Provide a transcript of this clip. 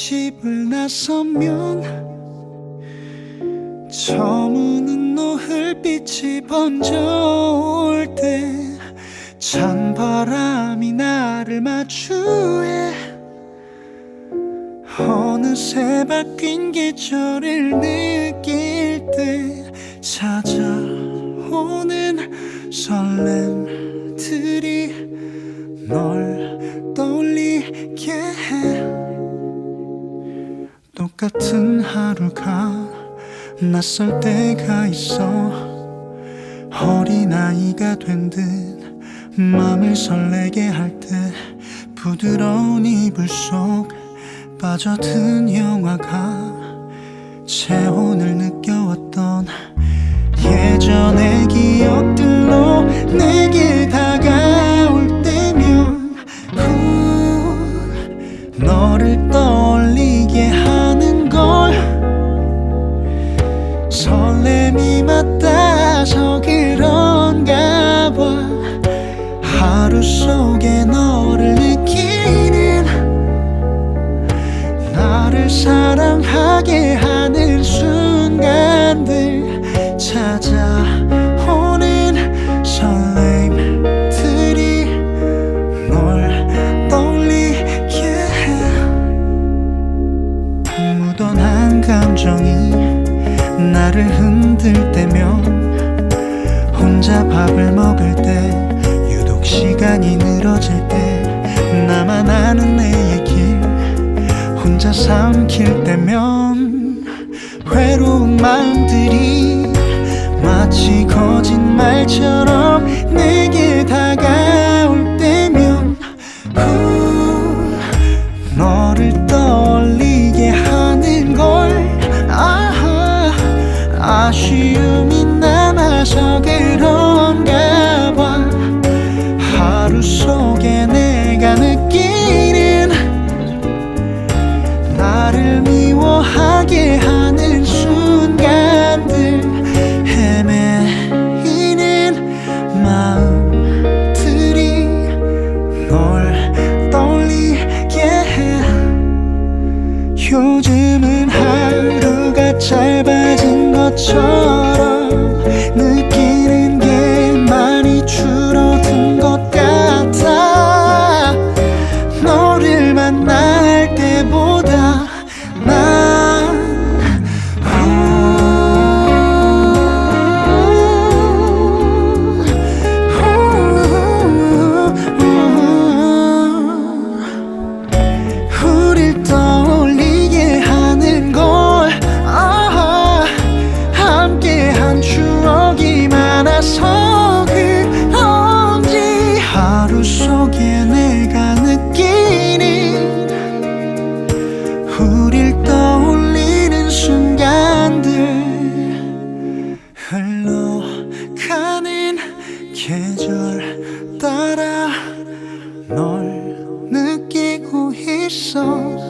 집을 나서면 저무는 노을빛이 번져올 때 찬바람이 나를 마주해 어느새 바뀐 계절을 느낄 때 찾아오는 설렘들이 널 같은 하루가 낯설 때가 있어. 어린아이가 된 듯 맘을 설레게 할 때 부드러운 이불 속 빠져든 영화가 체온을 느껴왔던 예전의 기억들로 내게 다가올 때면 후 너를 떠올리 설렘이 맞닿아서 그런가 봐. 하루 속에 너를 느끼는 나를 사랑하게 하는 순간들 찾아오는 설렘들이 널 해. 묻어난 감정이 나를 흔들 때면 혼자 밥을 먹을 때 유독 시간이 늘어질 때 나만 아는 내 얘길 혼자 삼킬 때면 외로운 마음들이 마치 거짓말처럼 아쉬움이 남아서 그런가 봐. 하루 속에 내가 느끼는 나를 미워하게 하는 순간들 헤매이는 마음들이 널 떠올리게 해. 요즘은 짧아진 것처럼 널 느끼고 있어.